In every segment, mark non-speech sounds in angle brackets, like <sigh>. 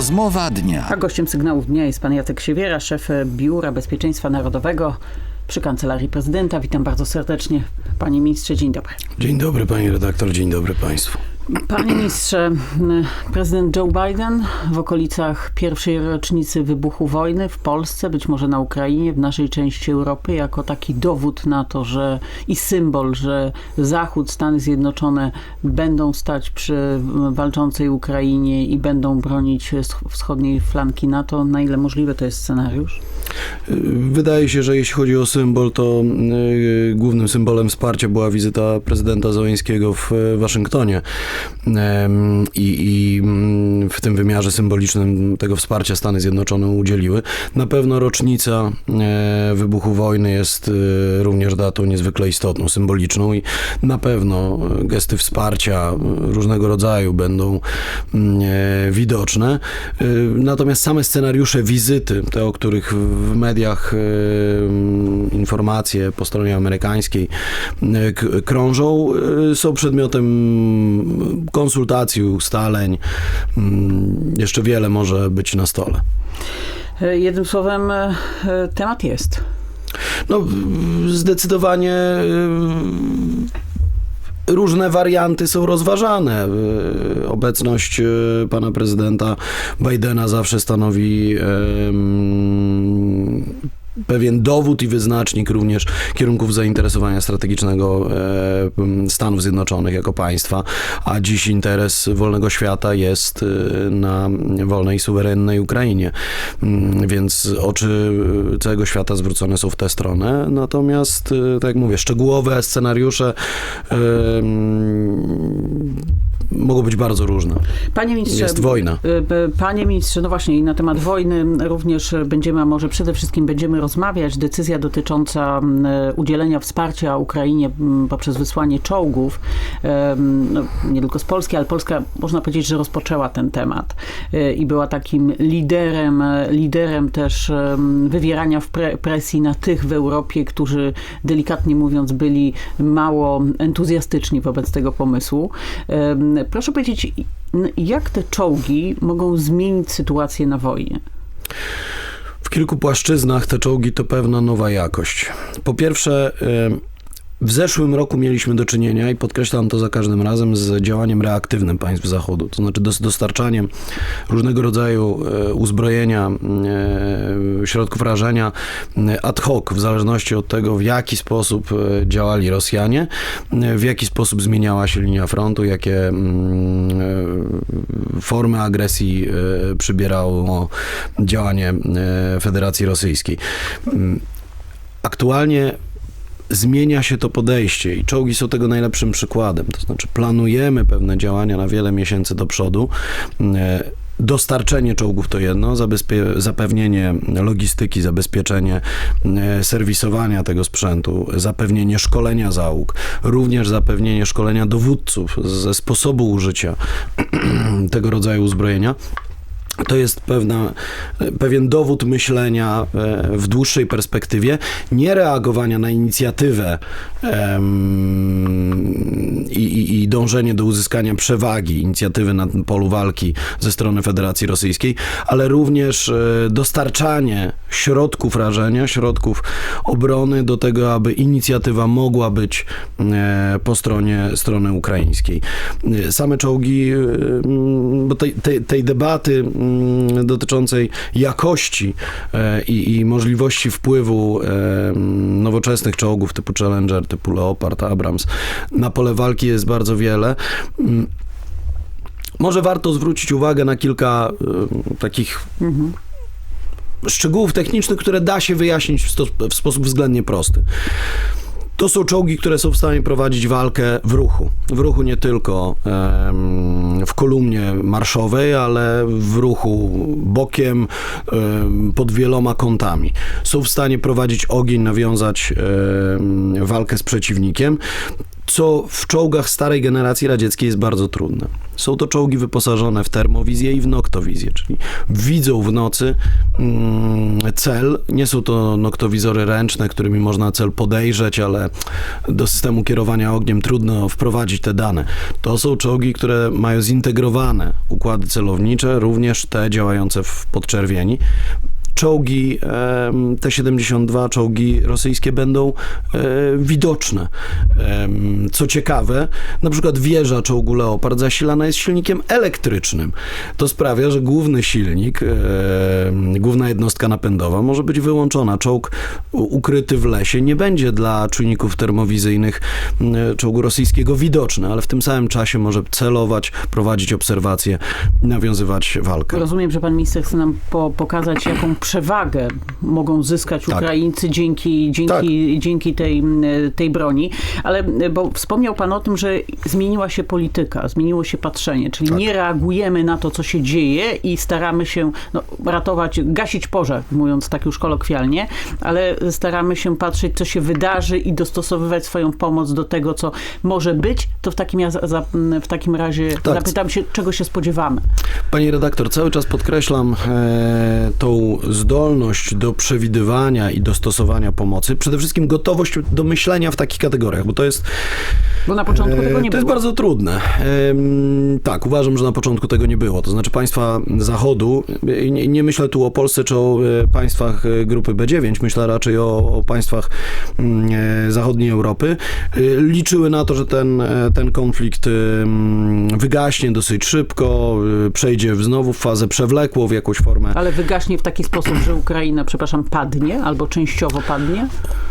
Rozmowa dnia. A gościem sygnałów dnia jest pan Jacek Siewiera, szef Biura Bezpieczeństwa Narodowego przy Kancelarii Prezydenta. Witam bardzo serdecznie. Panie ministrze, dzień dobry. Dzień dobry pani redaktor, dzień dobry państwu. Panie ministrze, prezydent Joe Biden w okolicach pierwszej rocznicy wybuchu wojny w Polsce, być może na Ukrainie, w naszej części Europy, jako taki dowód na to, że i symbol, że Zachód, Stany Zjednoczone będą stać przy walczącej Ukrainie i będą bronić wschodniej flanki NATO. Na ile możliwy to jest scenariusz? Wydaje się, że jeśli chodzi o symbol, to y, głównym symbolem wsparcia była wizyta prezydenta Zoeńskiego w Waszyngtonie. I, I, mm, w tym wymiarze symbolicznym tego wsparcia Stany Zjednoczone udzieliły. Na pewno rocznica e, wybuchu wojny jest e, również datą niezwykle istotną, symboliczną i na pewno gesty wsparcia różnego rodzaju będą mm, e, widoczne. Natomiast same scenariusze wizyty, te o których w mediach informacje po stronie amerykańskiej krążą, są przedmiotem konsultacji, ustaleń. Jeszcze wiele może być na stole. Jednym słowem, temat jest. No, zdecydowanie różne warianty są rozważane. Obecność pana prezydenta Bidena zawsze stanowi pewien dowód i wyznacznik również kierunków zainteresowania strategicznego e, Stanów Zjednoczonych jako państwa, a dziś interes wolnego świata jest e, na wolnej, suwerennej Ukrainie. Mm, więc oczy całego świata zwrócone są w tę stronę. Natomiast, e, tak jak mówię, szczegółowe scenariusze mogą być bardzo różne. Panie ministrze, jest wojna. Panie ministrze, no właśnie i na temat wojny również będziemy, a może przede wszystkim będziemy rozmawiać. Decyzja dotycząca udzielenia wsparcia Ukrainie poprzez wysłanie czołgów, no, nie tylko z Polski, ale Polska można powiedzieć, że rozpoczęła ten temat e, i była takim liderem, liderem też wywierania presji na tych w Europie, którzy delikatnie mówiąc byli mało entuzjastyczni wobec tego pomysłu. Proszę powiedzieć, jak te czołgi mogą zmienić sytuację na wojnie? W kilku płaszczyznach te czołgi to pewna nowa jakość. Po pierwsze, w zeszłym roku mieliśmy do czynienia, i podkreślam to za każdym razem, z działaniem reaktywnym państw Zachodu, to znaczy dostarczaniem różnego rodzaju e, uzbrojenia, e, środków rażenia e, ad hoc, w zależności od tego, w jaki sposób działali Rosjanie, w jaki sposób zmieniała się linia frontu, jakie mm, formy agresji przybierało działanie Federacji Rosyjskiej. Mm, aktualnie zmienia się to podejście i czołgi są tego najlepszym przykładem. To znaczy, planujemy pewne działania na wiele miesięcy do przodu. E, dostarczenie czołgów to jedno, zapewnienie logistyki, zabezpieczenie e, serwisowania tego sprzętu, zapewnienie szkolenia załóg, również zapewnienie szkolenia dowódców ze sposobu użycia <clears throat> tego rodzaju uzbrojenia to jest pewna, pewien dowód myślenia e, w dłuższej perspektywie, nie reagowania na inicjatywę um, i, i, dążenie do uzyskania przewagi, inicjatywy na polu walki ze strony Federacji Rosyjskiej, ale również e, dostarczanie środków rażenia, środków obrony do tego, aby inicjatywa mogła być e, po stronie strony ukraińskiej. Same czołgi, bo tej, tej, tej debaty dotyczącej jakości e, i, i możliwości wpływu nowoczesnych czołgów typu Challenger, typu Leopard, Abrams na pole walki jest bardzo wiele. Mm, może warto zwrócić uwagę na kilka takich mhm. szczegółów technicznych, które da się wyjaśnić w, w sposób względnie prosty. To są czołgi, które są w stanie prowadzić walkę w ruchu. W ruchu nie tylko w kolumnie marszowej, ale w ruchu bokiem, pod wieloma kątami. Są w stanie prowadzić ogień, nawiązać walkę z przeciwnikiem co w czołgach starej generacji radzieckiej jest bardzo trudne. Są to czołgi wyposażone w termowizję i w noktowizję, czyli widzą w nocy mm, cel. Nie są to noktowizory ręczne, którymi można cel podejrzeć, ale do systemu kierowania ogniem trudno wprowadzić te dane. To są czołgi, które mają zintegrowane układy celownicze, również te działające w podczerwieni czołgi em, T-72, czołgi rosyjskie będą e, widoczne. Co ciekawe, na przykład wieża czołgu Leopard zasilana jest silnikiem elektrycznym. To sprawia, że główny silnik, główna jednostka napędowa może być wyłączona. Czołg ukryty w lesie nie będzie dla czujników termowizyjnych m, czołgu rosyjskiego widoczny, ale w tym samym czasie może celować, prowadzić obserwacje, nawiązywać walkę. Rozumiem, że pan minister chce nam po, pokazać, jaką przewagę mogą zyskać Tak. Ukraińcy dzięki, dzięki, dzięki tej, tej broni, ale bo wspomniał pan o tym, że zmieniła się polityka, zmieniło się patrzenie, czyli Tak. nie reagujemy na to, co się dzieje i staramy się no, ratować, gasić pożar, mówiąc tak już kolokwialnie, ale staramy się patrzeć, co się wydarzy i dostosowywać swoją pomoc do tego, co może być, to w takim, ja za, w takim razie Tak. zapytam się, czego się spodziewamy. Pani redaktor, cały czas podkreślam e, tą zdolność do przewidywania i dostosowania pomocy. Przede wszystkim gotowość do myślenia w takich kategoriach, bo to jest, Bo na początku tego e, nie to jest było. bardzo trudne. Tak, uważam, że na początku tego nie było. To znaczy państwa Zachodu, nie, nie myślę tu o Polsce czy o e, państwach e, grupy B9, myślę raczej o, o państwach mm, zachodniej Europy, liczyły na to, że ten, ten konflikt em, wygaśnie dosyć szybko, przejdzie w znowu w fazę przewlekłą, w jakąś formę. Ale wygaśnie w taki sposób, że Ukraina, przepraszam, padnie albo częściowo padnie?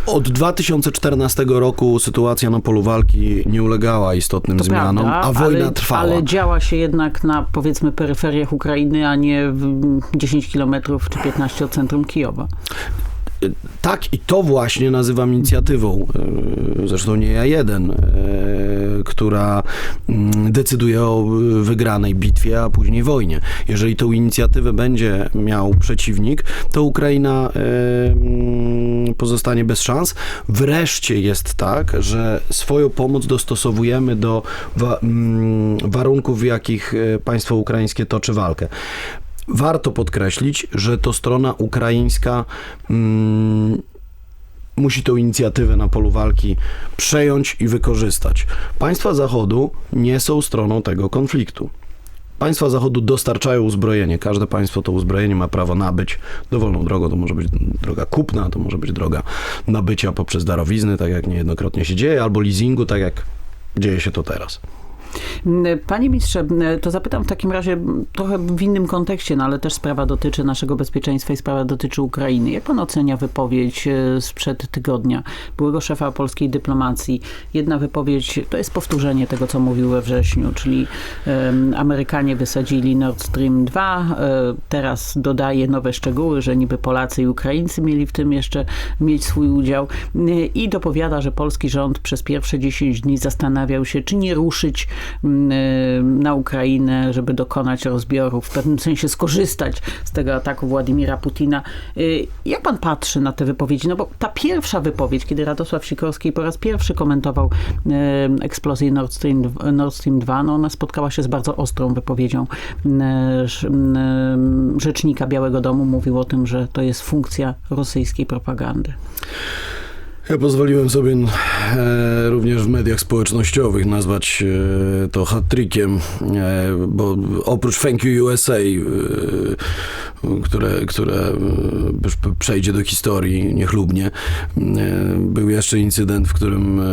Od 2014 roku sytuacja na polu walki nie ulegała istotnym To zmianom, prawda, a wojna ale, trwała. Ale działa się jednak na, powiedzmy, peryferiach Ukrainy, a nie w 10 kilometrów czy 15 od centrum Kijowa. Tak, i to właśnie nazywam inicjatywą, e, zresztą nie ja jeden, e, która mm, decyduje o e, wygranej bitwie, a później wojnie. Jeżeli tą inicjatywę będzie miał przeciwnik, to Ukraina mm, pozostanie bez szans. Wreszcie jest tak, że swoją pomoc dostosowujemy do mm, warunków, w jakich państwo ukraińskie toczy walkę. Warto podkreślić, że to strona ukraińska mm, musi tą inicjatywę na polu walki przejąć i wykorzystać. Państwa Zachodu nie są stroną tego konfliktu. Państwa Zachodu dostarczają uzbrojenie. Każde państwo to uzbrojenie ma prawo nabyć dowolną drogą. To może być droga kupna, to może być droga nabycia poprzez darowizny, tak jak niejednokrotnie się dzieje, albo leasingu, tak jak dzieje się to teraz. Panie ministrze, to zapytam w takim razie trochę w innym kontekście, no ale też sprawa dotyczy naszego bezpieczeństwa i sprawa dotyczy Ukrainy. Jak pan ocenia wypowiedź e, sprzed tygodnia byłego szefa polskiej dyplomacji? Jedna wypowiedź to jest powtórzenie tego, co mówił we wrześniu, czyli Amerykanie wysadzili Nord Stream 2, e, teraz dodaje nowe szczegóły, że niby Polacy i Ukraińcy mieli w tym jeszcze mieć swój udział e, i dopowiada, że polski rząd przez pierwsze 10 dni zastanawiał się, czy nie ruszyć na Ukrainę, żeby dokonać rozbioru, w pewnym sensie skorzystać z tego ataku Władimira Putina. E, Jak pan patrzy na te wypowiedzi? No bo ta pierwsza wypowiedź, kiedy Radosław Sikorski po raz pierwszy komentował e, eksplozję Nord Stream, Nord Stream 2, no ona spotkała się z bardzo ostrą wypowiedzią rzecznika Białego Domu. Mówił o tym, że to jest funkcja rosyjskiej propagandy. Ja pozwoliłem sobie e, również w mediach społecznościowych nazwać e, to hat-trickiem, e, bo oprócz Thank You USA, e, które, które e, przejdzie do historii niechlubnie, e, był jeszcze incydent, w którym e,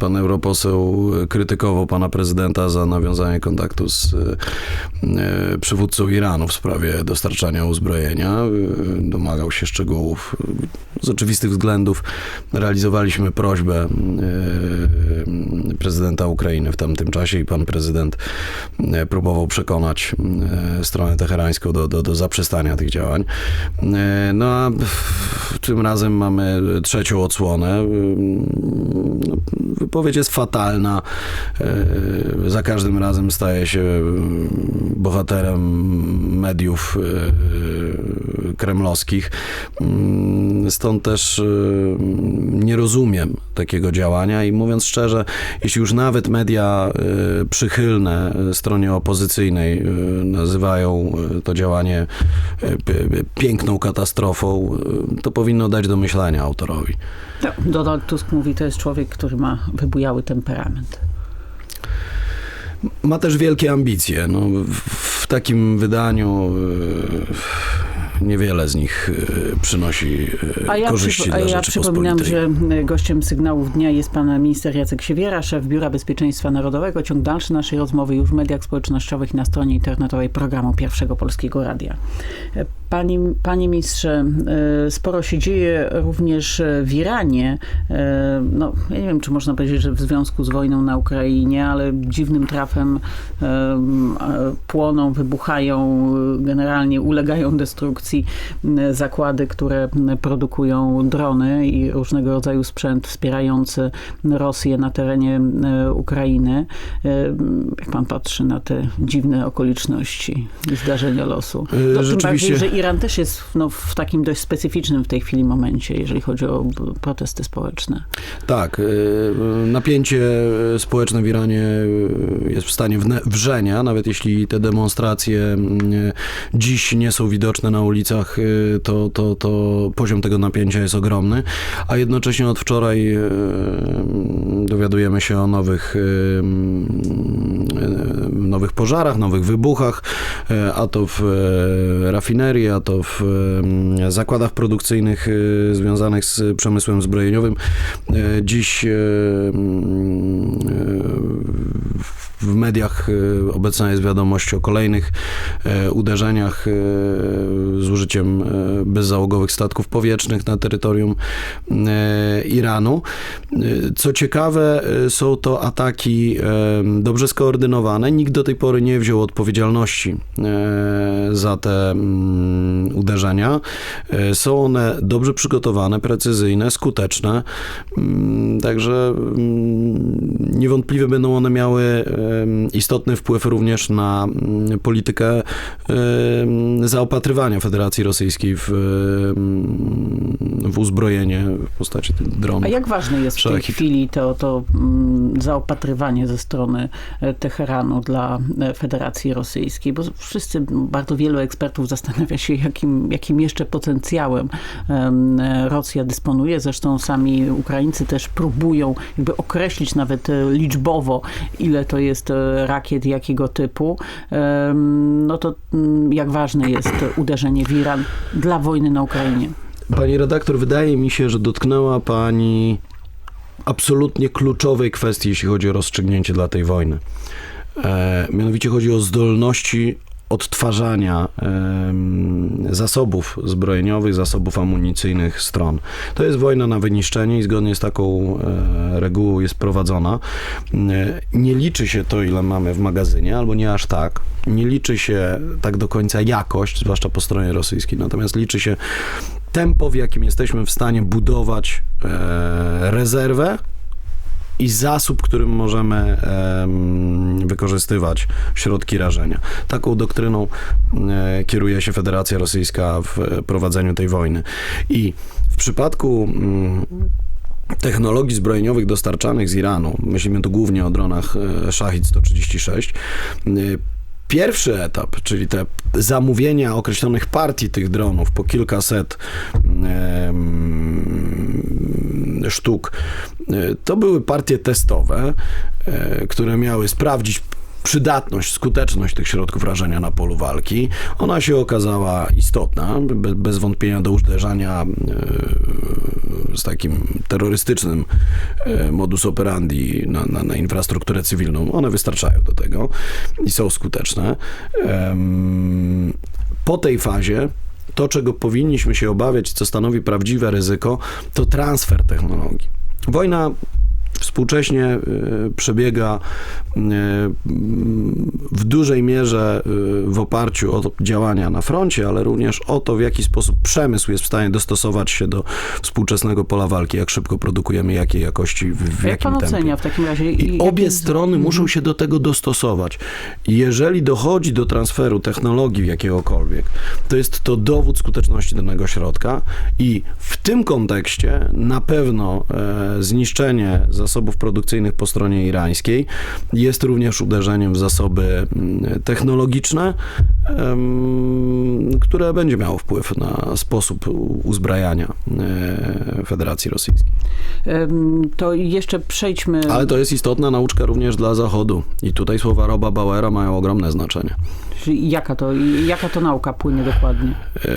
pan europoseł krytykował pana prezydenta za nawiązanie kontaktu z przywódcą Iranu w sprawie dostarczania uzbrojenia. Domagał się szczegółów. Z oczywistych względów realizowaliśmy prośbę prezydenta Ukrainy w tamtym czasie i pan prezydent próbował przekonać stronę Teheranu teherańską do, do, do zaprzestania tych działań. E, No a tym razem mamy trzecią odsłonę. No, wypowiedź jest fatalna. E, Za każdym razem staje się bohaterem mediów e, kremlowskich. Mm, Stąd też e, nie rozumiem takiego działania i mówiąc szczerze, jeśli już nawet media e, przychylne stronie opozycyjnej e, nazywają e, to działanie e, piękną katastrofą, e, to powinno dać do myślenia autorowi. No, Donald Tusk mówi, to jest człowiek, który ma wybujały temperament. Ma też wielkie ambicje. No, w- w takim wydaniu e, niewiele z nich e, przynosi e, A ja, korzyści przypo- a dla ja przypominam, że gościem sygnałów dnia jest pan minister Jacek Siewiera, szef Biura Bezpieczeństwa Narodowego. Ciąg dalszy naszej rozmowy już w mediach społecznościowych na stronie internetowej programu Pierwszego Polskiego Radia. Panie, panie ministrze, e, sporo się dzieje również w Iranie. E, No, ja nie wiem, czy można powiedzieć, że w związku z wojną na Ukrainie, ale dziwnym trafem e, płoną, wybuchają, generalnie ulegają destrukcji zakłady, które produkują drony i różnego rodzaju sprzęt wspierający Rosję na terenie Ukrainy. Jak pan patrzy na te dziwne okoliczności i zdarzenia losu? To tym rzeczywiście- bardziej, Iran też jest no, w takim dość specyficznym w tej chwili momencie, jeżeli chodzi o protesty społeczne. Tak, y, napięcie społeczne w Iranie y, jest w stanie wrzenia, nawet jeśli te demonstracje y, dziś nie są widoczne na ulicach, y, to, to, to poziom tego napięcia jest ogromny, a jednocześnie od wczoraj y, dowiadujemy się o nowych, y, y, nowych pożarach, nowych wybuchach, y, a to w y, rafinerii, a to w zakładach produkcyjnych y, związanych z przemysłem zbrojeniowym. E, Dziś e, e, w mediach e, obecna jest wiadomość o kolejnych e, uderzeniach e, z użyciem e, bezzałogowych statków powietrznych na terytorium Iranu. Co ciekawe, są to ataki dobrze skoordynowane. Nikt do tej pory nie wziął odpowiedzialności za te mm, uderzenia. Są one dobrze przygotowane, precyzyjne, skuteczne. Mm, Także mm, niewątpliwie będą one miały istotny wpływ również na mm, politykę zaopatrywania Federacji Rosyjskiej w, w uzbrojenie w postaci tych dronów. A jak ważne jest w tej chwili to, to mm, zaopatrywanie ze strony e, Teheranu dla e, Federacji Rosyjskiej? Bo wszyscy, bardzo wielu ekspertów zastanawia się, jakim, jakim jeszcze potencjałem em, e, Rosja dysponuje. Zresztą sami Ukraińcy też próbują jakby określić nawet liczbowo, ile to jest rakiet, jakiego typu. No to mm, jak ważne jest uderzenie w Iran dla wojny na Ukrainie? Pani redaktor, wydaje mi się, że dotknęła Pani absolutnie kluczowej kwestii, jeśli chodzi o rozstrzygnięcie dla tej wojny. E, mianowicie chodzi o zdolności odtwarzania zasobów zbrojeniowych, zasobów amunicyjnych stron. To jest wojna na wyniszczenie i zgodnie z taką e, regułą jest prowadzona. E, nie liczy się to, ile mamy w magazynie, albo nie aż tak. Nie liczy się tak do końca jakość, zwłaszcza po stronie rosyjskiej, natomiast liczy się tempo, w jakim jesteśmy w stanie budować e, rezerwę i zasób, którym możemy em, wykorzystywać środki rażenia. Taką doktryną e, kieruje się Federacja Rosyjska w e, prowadzeniu tej wojny. I w przypadku mm, technologii zbrojeniowych dostarczanych z Iranu, myślimy tu głównie o dronach e, Shahid 136, e, Pierwszy etap, czyli te zamówienia określonych partii tych dronów po kilkaset sztuk, e, to były partie testowe, e, które miały sprawdzić przydatność, skuteczność tych środków rażenia na polu walki. Ona się okazała istotna, be- bez wątpienia do uderzania e, z takim terrorystycznym e, modus operandi na, na, na infrastrukturę cywilną. One wystarczają do tego i są skuteczne. Po tej fazie to, czego powinniśmy się obawiać, co stanowi prawdziwe ryzyko, to transfer technologii. Wojna Współcześnie e, przebiega e, w dużej mierze e, w oparciu o działania na froncie, ale również o to, w jaki sposób przemysł jest w stanie dostosować się do współczesnego pola walki, jak szybko produkujemy, jakiej jakości, w, w Jak jakim pan tempie. ocenia w takim razie? I obie jest- strony muszą się do tego dostosować. Jeżeli dochodzi do transferu technologii jakiegokolwiek, to jest to dowód skuteczności danego środka i w tym kontekście na pewno e, zniszczenie zasobów produkcyjnych po stronie irańskiej jest również uderzeniem w zasoby mm, technologiczne, które będzie miało wpływ na sposób uzbrajania e, Federacji Rosyjskiej. To jeszcze przejdźmy. Ale to jest istotna nauczka również dla Zachodu. I tutaj słowa Roba Bauera mają ogromne znaczenie. Czyli Jaka to, jaka to nauka płynie dokładnie? E,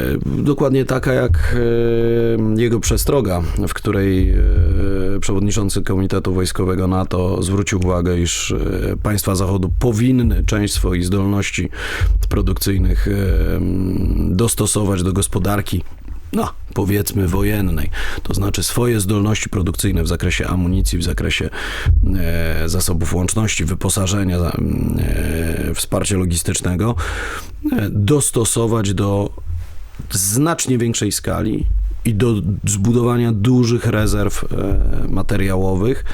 Dokładnie taka jak e, jego przestroga, w której przewodniczący Komitetu Wojskowego NATO zwrócił uwagę, iż e, państwa Zachodu powinny część swoich zdolności produkcyjnych e, dostosować do gospodarki. No, powiedzmy wojennej, to znaczy swoje zdolności produkcyjne w zakresie amunicji, w zakresie e, zasobów łączności, wyposażenia, za- e, wsparcia logistycznego, e, dostosować do znacznie większej skali i do zbudowania dużych rezerw e, materiałowych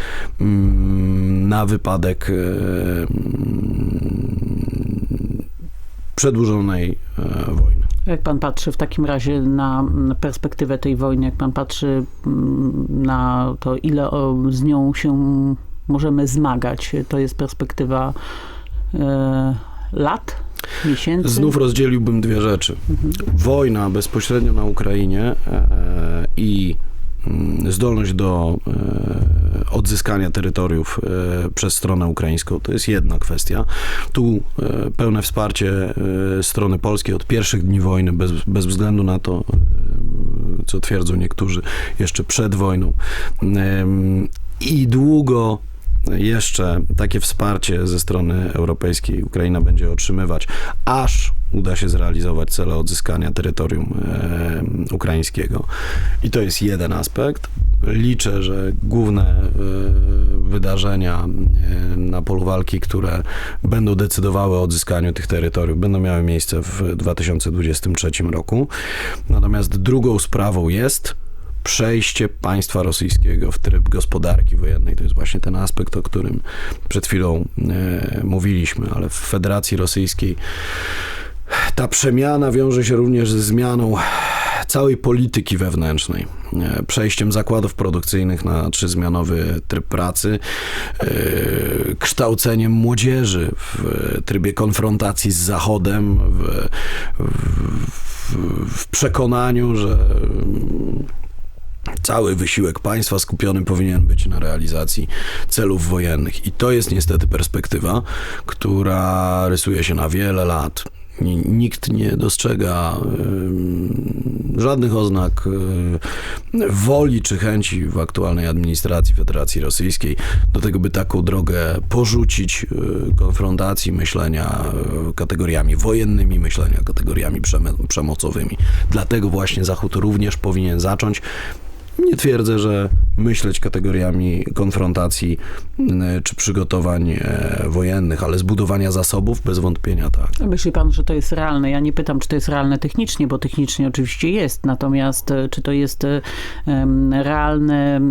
mm, na wypadek e, mm, przedłużonej e, wojny. Jak pan patrzy w takim razie na mm, perspektywę tej wojny, jak pan patrzy na to, ile z nią się możemy zmagać, to jest perspektywa lat, miesięcy? Znów rozdzieliłbym dwie rzeczy. Wojna bezpośrednio na Ukrainie e, i mm, zdolność do e, odzyskania terytoriów e, przez stronę ukraińską to jest jedna kwestia. Tu pełne wsparcie strony polskiej od pierwszych dni wojny, bez, bez względu na to, co twierdzą niektórzy jeszcze przed wojną. I długo jeszcze takie wsparcie ze strony europejskiej Ukraina będzie otrzymywać, aż uda się zrealizować cele odzyskania terytorium e, ukraińskiego. I to jest jeden aspekt. Liczę, że główne e, wydarzenia e, na polu walki, które będą decydowały o odzyskaniu tych terytoriów, będą miały miejsce w 2023 roku. Natomiast drugą sprawą jest przejście państwa rosyjskiego w tryb gospodarki wojennej. To jest właśnie ten aspekt, o którym przed chwilą e, mówiliśmy, ale w Federacji Rosyjskiej ta przemiana wiąże się również ze zmianą całej polityki wewnętrznej, e, przejściem zakładów produkcyjnych na trzyzmianowy tryb pracy, e, kształceniem młodzieży w trybie konfrontacji z Zachodem, w, w, w przekonaniu, że cały wysiłek państwa skupiony powinien być na realizacji celów wojennych. I to jest niestety perspektywa, która rysuje się na wiele lat. Ni- Nikt nie dostrzega żadnych oznak y, woli czy chęci w aktualnej administracji Federacji Rosyjskiej do tego, by taką drogę porzucić y, konfrontacji myślenia y, kategoriami wojennymi, myślenia kategoriami przemocowymi. Dlatego właśnie Zachód również powinien zacząć nie twierdzę, że myśleć kategoriami konfrontacji y, czy przygotowań e, wojennych, ale zbudowania zasobów bez wątpienia tak. Myśli pan, że to jest realne? Ja nie pytam, czy to jest realne technicznie, bo technicznie oczywiście jest, natomiast e, czy to jest e, realne,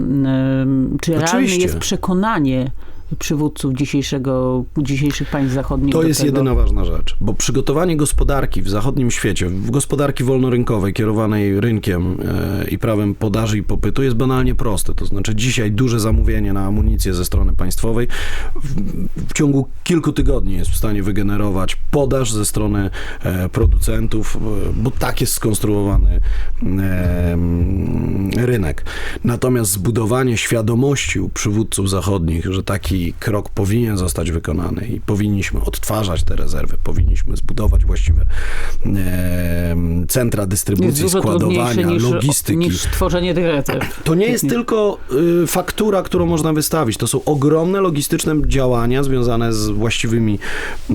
czy realne Oczywiście. jest przekonanie przywódców dzisiejszego, dzisiejszych państw zachodnich To jest tego? jedyna ważna rzecz, bo przygotowanie gospodarki w zachodnim świecie, w gospodarki wolnorynkowej, kierowanej rynkiem e, i prawem podaży i popytu jest banalnie proste. To znaczy dzisiaj duże zamówienie na amunicję ze strony państwowej w, w ciągu kilku tygodni jest w stanie wygenerować podaż ze strony e, producentów, e, bo tak jest skonstruowany rynek. Natomiast zbudowanie świadomości u przywódców zachodnich, że taki krok powinien zostać wykonany i powinniśmy odtwarzać te rezerwy, powinniśmy zbudować właściwe e, centra dystrybucji, składowania, niż, logistyki. niż tworzenie tych rezerw. To nie jest tylko y, faktura, którą można wystawić. To są ogromne logistyczne działania związane z właściwymi y,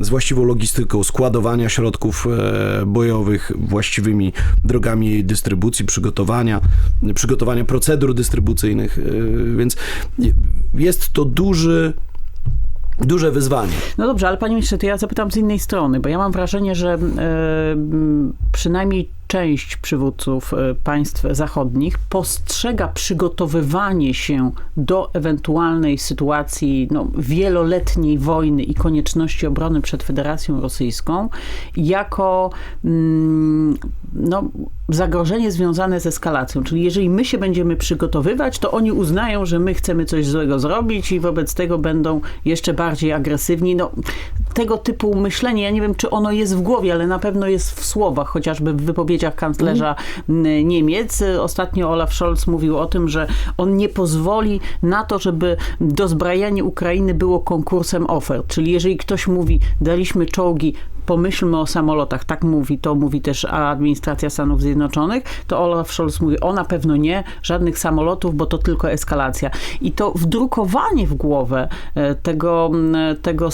z właściwą logistyką składowania środków e, bojowych, właściwymi drogami jej dystrybucji, przygotowania, przygotowania procedur dystrybucyjnych, e, więc jest to duży, duże wyzwanie. No dobrze, ale panie ministrze, to ja zapytam z innej strony, bo ja mam wrażenie, że e, przynajmniej część przywódców e, państw zachodnich postrzega przygotowywanie się do ewentualnej sytuacji no, wieloletniej wojny i konieczności obrony przed Federacją Rosyjską jako mm, no, zagrożenie związane z eskalacją. Czyli jeżeli my się będziemy przygotowywać, to oni uznają, że my chcemy coś złego zrobić i wobec tego będą jeszcze bardziej agresywni. No, tego typu myślenie, ja nie wiem, czy ono jest w głowie, ale na pewno jest w słowach, chociażby w wypowiedziach kanclerza m, Niemiec. Ostatnio Olaf Scholz mówił o tym, że on nie pozwoli na to, żeby dozbrajanie Ukrainy było konkursem ofert. Czyli jeżeli ktoś mówi, daliśmy czołgi, pomyślmy o samolotach, tak mówi, to mówi też administracja Stanów Zjednoczonych, to Olaf Scholz mówi, o na pewno nie, żadnych samolotów, bo to tylko eskalacja. I to wdrukowanie w głowę e, tego, tego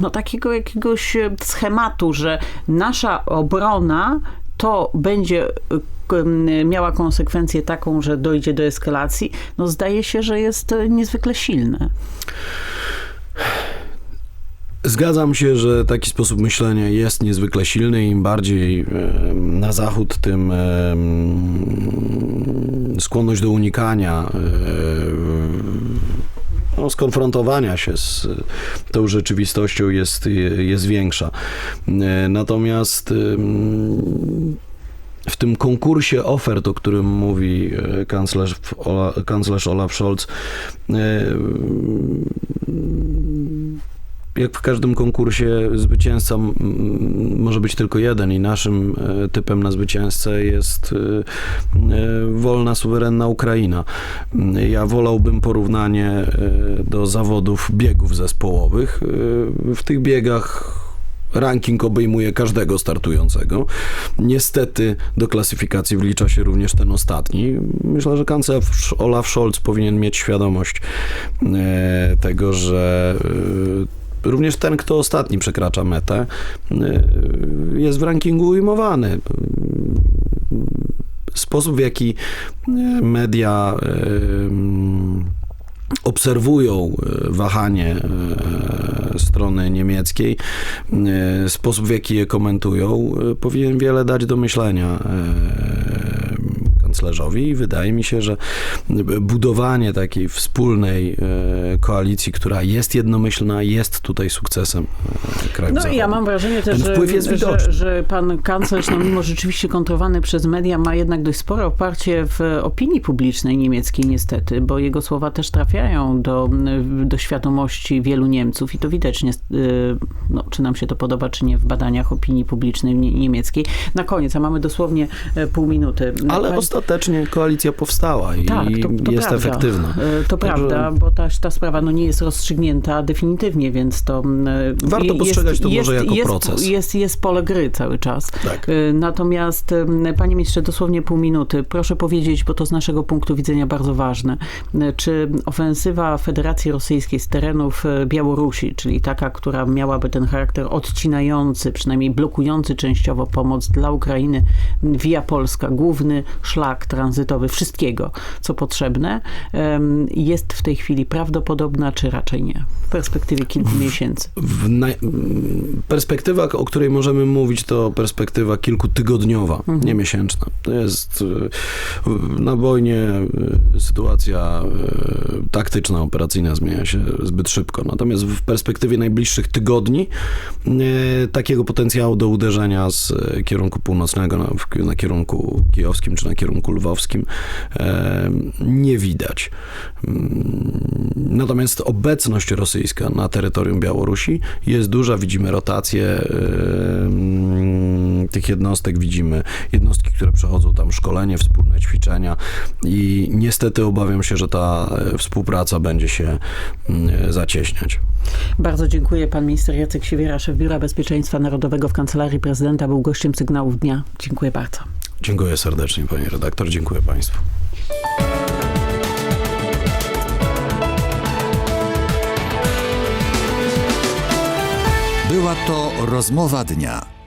no, takiego jakiegoś e, schematu, że nasza obrona to będzie miała konsekwencję taką, że dojdzie do eskalacji, no zdaje się, że jest e, niezwykle silne. Zgadzam się, że taki sposób myślenia jest niezwykle silny im bardziej na zachód, tym skłonność do unikania, e, no, skonfrontowania się z tą rzeczywistością jest, jest większa. E, Natomiast w tym konkursie ofert, o którym mówi kanclerz, kanclerz Olaf Scholz, jak w każdym konkursie zwycięzca m, może być tylko jeden i naszym e, typem na zwycięzcę jest e, e, wolna, suwerenna Ukraina. Ja wolałbym porównanie do zawodów biegów zespołowych. W tych biegach Ranking obejmuje każdego startującego. Niestety do klasyfikacji wlicza się również ten ostatni. Myślę, że kanclerz Olaf Scholz powinien mieć świadomość tego, że również ten, kto ostatni przekracza metę, e, jest w rankingu ujmowany. Sposób, w jaki e, media mm, obserwują wahanie strony niemieckiej, sposób w jaki je komentują, powinien wiele dać do myślenia kanclerzowi i wydaje mi się, że budowanie takiej wspólnej e, koalicji, która jest jednomyślna, jest tutaj sukcesem e, krajów No i ja mam wrażenie też, że, że, że pan kanclerz, no mimo rzeczywiście kontrowany przez media, ma jednak dość spore oparcie w opinii publicznej niemieckiej niestety, bo jego słowa też trafiają do, do świadomości wielu Niemców i to widać, nie, no, czy nam się to podoba, czy nie, w badaniach opinii publicznej nie- niemieckiej. Na koniec, a mamy dosłownie e, pół minuty. Ale ostatecznie koalicja powstała i tak, to, to jest prawda. efektywna. E, To Także- prawda, bo ta, ta sprawa no, nie jest rozstrzygnięta definitywnie, więc to... m, Warto je- postrzegać to może jako jest, proces. Jest, jest pole gry cały czas. Tak. E, Natomiast, m, panie ministrze, dosłownie pół minuty. Proszę powiedzieć, bo to z naszego punktu widzenia bardzo ważne. E, Czy ofensywa Federacji Rosyjskiej z terenów e, Białorusi, czyli taka, która miałaby ten charakter odcinający, przynajmniej blokujący częściowo pomoc dla Ukrainy via Polska, główny szlak tranzytowy wszystkiego, co potrzebne, jest w tej chwili prawdopodobna, czy raczej nie? W perspektywie kilku miesięcy. W naj... Perspektywa, o której możemy mówić, to perspektywa kilkutygodniowa, nie miesięczna. To jest e, na wojnie e, sytuacja e, taktyczna, operacyjna zmienia się zbyt szybko. Natomiast w perspektywie najbliższych tygodni takiego potencjału do uderzenia z kierunku północnego na, w- na kierunku kijowskim czy na kierunku lwowskim e, nie widać. Mm, Natomiast obecność rosyjska na terytorium Białorusi jest duża. Widzimy rotację tych jednostek, widzimy jednostki, które przechodzą tam szkolenie, wspólne ćwiczenia i niestety obawiam się, że ta e, współpraca będzie się mm, zacieśniać. Bardzo dziękuję. Pan minister Jacek Siewiera, szef Biura Bezpieczeństwa Narodowego w Kancelarii Prezydenta, był gościem Sygnałów Dnia. Dziękuję bardzo. Dziękuję serdecznie, pani redaktor, dziękuję państwu. Była to rozmowa dnia.